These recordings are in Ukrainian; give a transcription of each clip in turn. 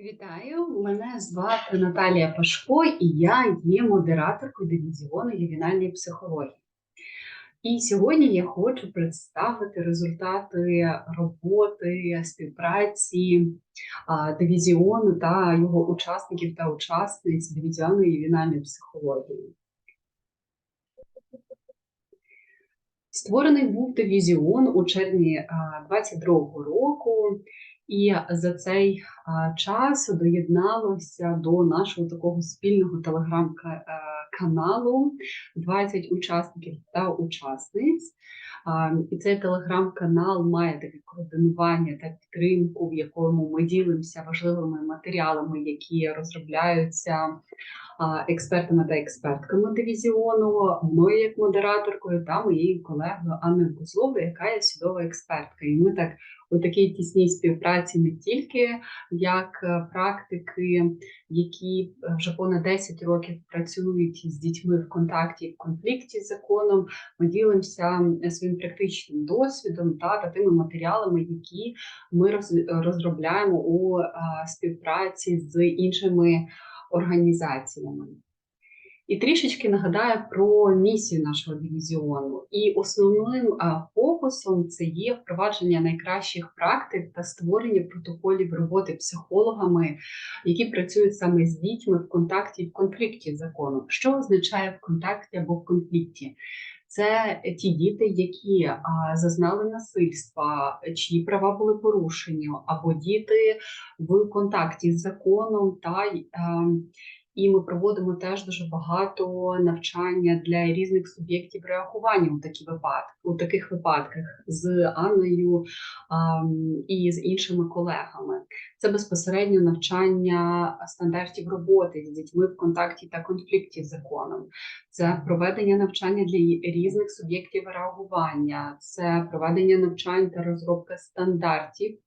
Вітаю, мене звати Наталія Пашко, і я є модераторкою дивізіону ювенальної психології. І сьогодні я хочу представити результати роботи співпраці дивізіону та його учасників та учасниць дивізіону ювенальної психології. Створений був дивізіон у червні 22-го року, і за цей час доєдналося до нашого такого спільного телеграм-каналу 20 учасників та учасниць. І цей телеграм-канал має таке координування та підтримку, в якому ми ділимося важливими матеріалами, які розробляються експертами та експертками дивізіону, мною як модераторкою та моєю колегою Анною Козловою, яка є судова експертка. І ми так у такій тісній співпраці не тільки як е, практики, які вже понад 10 років працюють з дітьми в контакті і в конфлікті з законом. Ми ділимося своїм практичним досвідом та, та тими матеріалами, які ми розробляємо у співпраці з іншими організаціями. І трішечки нагадаю про місію нашого дивізіону. І основним фокусом це є впровадження найкращих практик та створення протоколів роботи психологами, які працюють саме з дітьми в контакті в конфлікті з законом. Що означає в контакті або в конфлікті? Це ті діти, які а, зазнали насильства, чиї права були порушені, або діти в контакті з законом та а, і ми проводимо теж дуже багато навчання для різних суб'єктів реагування у такі випадки, у таких випадках з Анною а, і з іншими колегами. Це безпосередньо навчання стандартів роботи з дітьми в контакті та конфлікті з законом. Це проведення навчання для різних суб'єктів реагування, це проведення навчань та розробка стандартів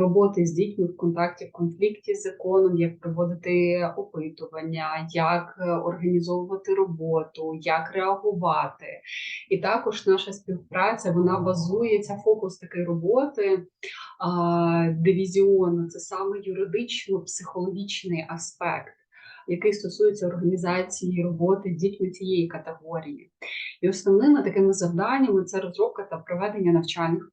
роботи з дітьми в контакті в конфлікті з законом, як проводити опитування, як е, організовувати роботу, як реагувати. І також наша співпраця вона базується, фокус такої роботи дивізіону це саме юридично-психологічний аспект який стосується організації роботи дітьми цієї категорії. І основними такими завданнями це розробка та проведення навчальних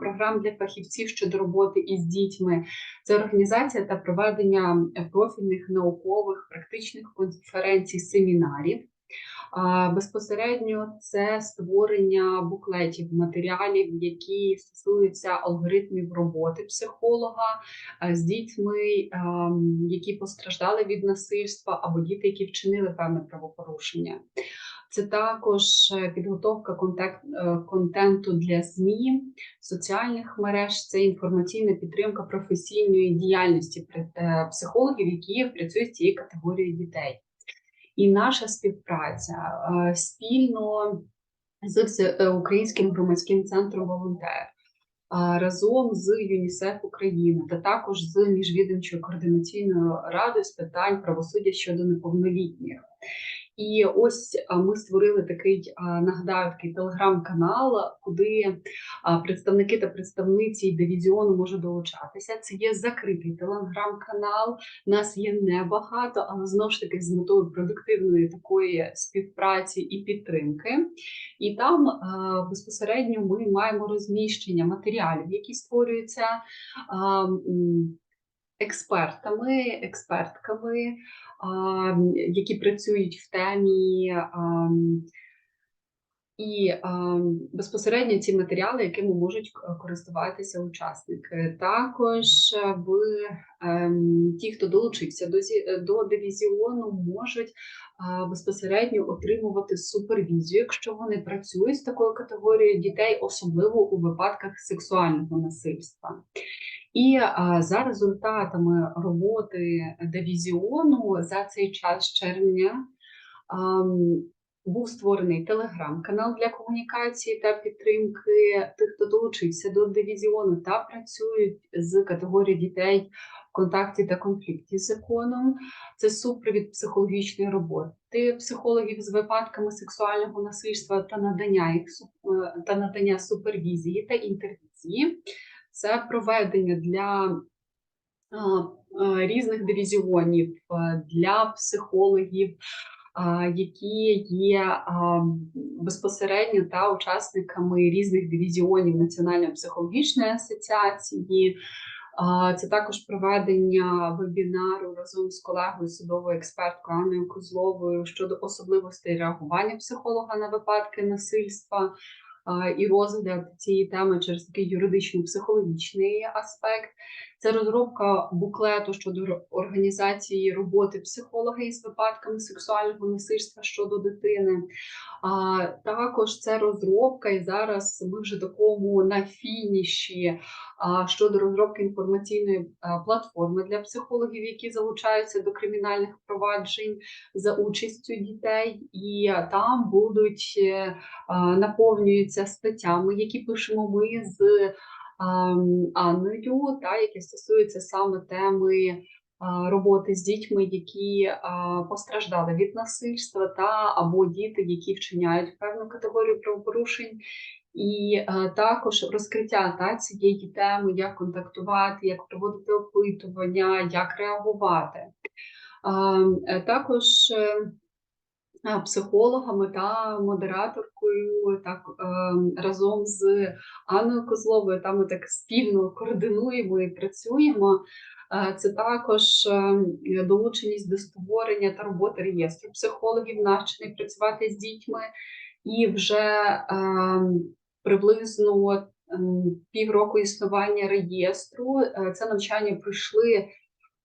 програм для фахівців щодо роботи із дітьми, це організація та проведення профільних наукових практичних конференцій, семінарів. Безпосередньо це створення буклетів, матеріалів, які стосуються алгоритмів роботи психолога з дітьми, які постраждали від насильства, або діти, які вчинили певне правопорушення. Це також е, підготовка е, контенту для ЗМІ, соціальних мереж, це інформаційна підтримка професійної діяльності е, психологів, які працюють з цією категорією дітей і наша співпраця спільно з Українським громадським центром волонтер. Разом з ЮНІСЕФ України та також з міжвідомчою координаційною радою з питань правосуддя щодо неповнолітніх. І ось ми створили такий нагадаю такий телеграм-канал, куди представники та представниці дивізіону можуть долучатися. Це є закритий телеграм-канал. Нас є небагато, але знову ж таки з метою продуктивної такої співпраці і підтримки. І там безпосередньо ми маємо розміщення матеріалів, які створюються експертами, експертками які працюють в темі. І безпосередньо ці матеріали, якими можуть користуватися учасники. Також в ем, ті, хто долучився до до дивізіону, можуть безпосередньо отримувати супервізію, якщо вони працюють з такою категорією дітей, особливо у випадках сексуального насильства. І за результатами роботи дивізіону за цей час червня а, був створений телеграм-канал для комунікації та підтримки тих, хто долучився до дивізіону та працюють з категорією дітей в контакті та конфлікті з законом. Це супровід психологічної роботи психологів з випадками сексуального насильства та надання їх е, та надання супервізії та інтервізії це проведення для різних дивізіонів е, для психологів, які є безпосередньо та учасниками різних дивізіонів Національної психологічної асоціації. Це також проведення вебінару разом з колегою судовою експерткою Анною Козловою щодо особливостей реагування психолога на випадки насильства і розгляд цієї теми через такий юридично-психологічний аспект. Це розробка буклету щодо організації роботи психолога із випадками сексуального насильства щодо дитини. А також це розробка, і зараз ми вже такому на фініші а, щодо розробки інформаційної платформи для психологів, які залучаються до кримінальних проваджень за участю дітей, і там будуть е, а, наповнюються статтями, які пишемо ми з Анною, та які стосуються саме теми роботи з дітьми, які постраждали від насильства, та або діти, які вчиняють певну категорію правопорушень. І е, також розкриття та цієї теми, як контактувати, як проводити опитування, як реагувати. Е, також е, психологами та модераторкою, так е, разом з Анною Козловою, там ми так спільно координуємо і працюємо. Е, Це також е, долученість до створення та роботи реєстру психологів, навчений працювати з дітьми, і вже приблизно півроку існування реєстру. Це навчання пройшли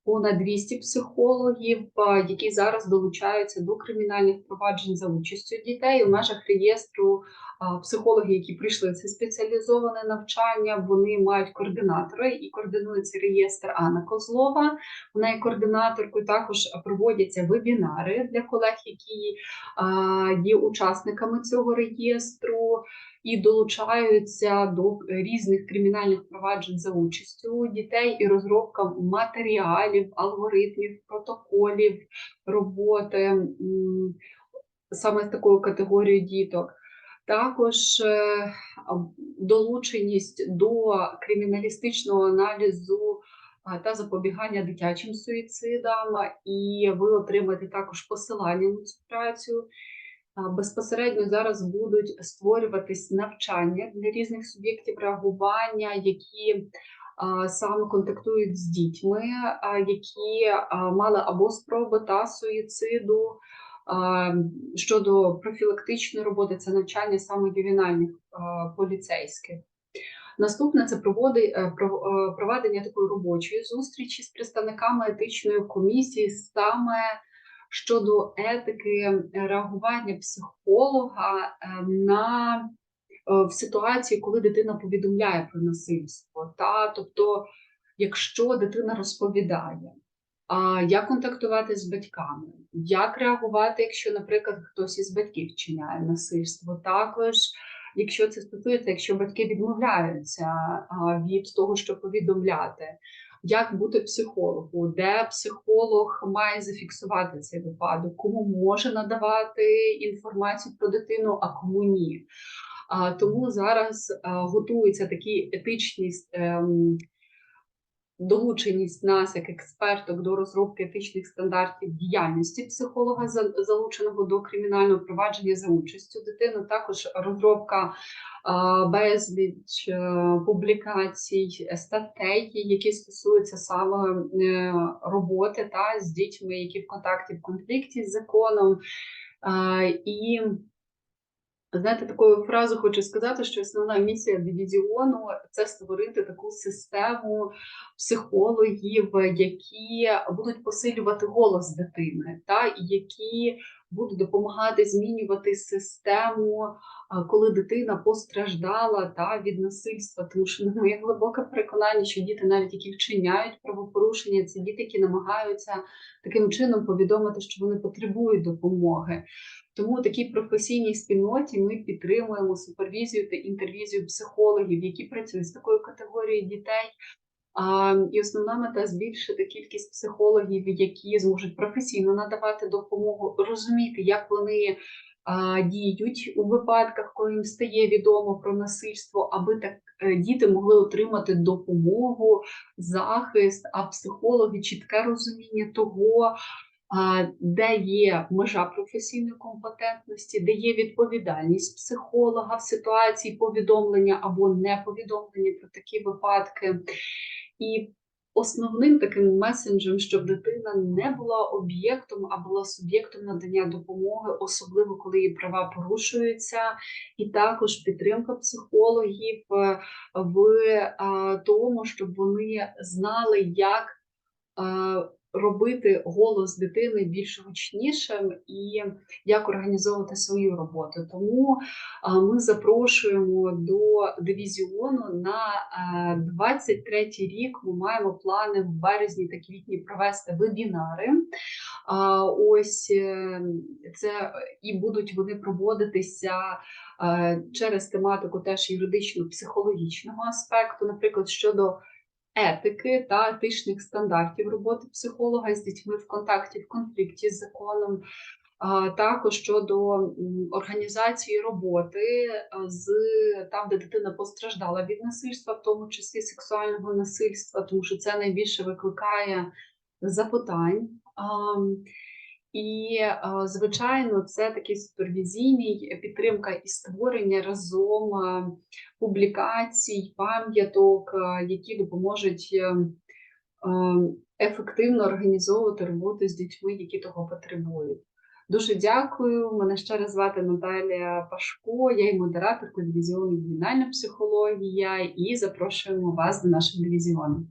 понад 200 психологів, е, які зараз долучаються до кримінальних проваджень за участю дітей. У межах реєстру е, психологи, які прийшли це спеціалізоване навчання, вони мають координатора і координує реєстр Анна Козлова. Вона є координаторкою. Також проводяться вебінари для колег, які е, є учасниками цього реєстру і долучаються до різних кримінальних проваджень за участю дітей і розробка матеріалів, алгоритмів, протоколів роботи саме з такою категорією діток. Також е, долученість до криміналістичного аналізу та запобігання дитячим суїцидам, і ви отримаєте також посилання на цю працю. Безпосередньо зараз будуть створюватись навчання для різних суб'єктів реагування, які саме контактують з дітьми, які мали або спроби та суїциду. Щодо профілактичної роботи, це навчання саме ювенальних поліцейських. Наступне це проводи, е, е, проведення такої робочої зустрічі з представниками етичної комісії саме щодо етики реагування психолога е, на е, в ситуації, коли дитина повідомляє про насильство. Та тобто, якщо дитина розповідає, як контактувати з батьками, як реагувати, якщо, наприклад, хтось із батьків вчиняє насильство, також. Якщо це стосується, якщо батьки відмовляються від того, щоб повідомляти, як бути психологу, де психолог має зафіксувати цей випадок, кому може надавати інформацію про дитину, а кому ні. Тому зараз а, готуються такі етичні ем, долученість нас як експерток до розробки етичних стандартів діяльності психолога, за- залученого до кримінального провадження за участю дитини. Також розробка безліч е, публікацій, е, статей, які стосуються саме е, роботи та з дітьми, які в контакті в конфлікті з законом. І Знаєте, такою фразу хочу сказати, що основна місія дивізіону це створити таку систему психологів, які будуть посилювати голос дитини, та які будуть допомагати змінювати систему, коли дитина постраждала та від насильства. Тому що ну, моє глибоке переконання, що діти, навіть які вчиняють правопорушення, це діти, які намагаються таким чином повідомити, що вони потребують допомоги. Тому в такій професійній спільноті ми підтримуємо супервізію та інтервізію психологів, які працюють з такою категорією дітей. І основна мета збільшити кількість психологів, які зможуть професійно надавати допомогу, розуміти, як вони діють у випадках, коли їм стає відомо про насильство, аби так е, діти могли отримати допомогу, захист, а психологи чітке розуміння того, де є межа професійної компетентності, де є відповідальність психолога в ситуації повідомлення або неповідомлення про такі випадки. І основним таким месенджем, щоб дитина не була об'єктом, а була суб'єктом надання допомоги, особливо коли її права порушуються, і також підтримка психологів е, в е, тому, щоб вони знали, як е, робити голос дитини більш гучнішим і як організовувати свою роботу. Тому ми запрошуємо до дивізіону на е, 23 рік. Ми маємо плани в березні та квітні провести вебінари. Ось е, це і будуть вони проводитися е, через тематику теж юридично-психологічного аспекту, наприклад, щодо етики та етичних стандартів роботи психолога з дітьми в контакті, в конфлікті з законом. Також щодо організації роботи з там, де дитина постраждала від насильства, в тому числі сексуального насильства, тому що це найбільше викликає запитань. І, звичайно, це такий супервізійний підтримка і створення разом публікацій, пам'яток, які допоможуть е, ефективно організовувати роботу з дітьми, які того потребують. Дуже дякую. Мене ще раз звати Наталія Пашко, я є модераторка дивізіону «Ювенальна психологія і запрошуємо вас до нашого дивізіону.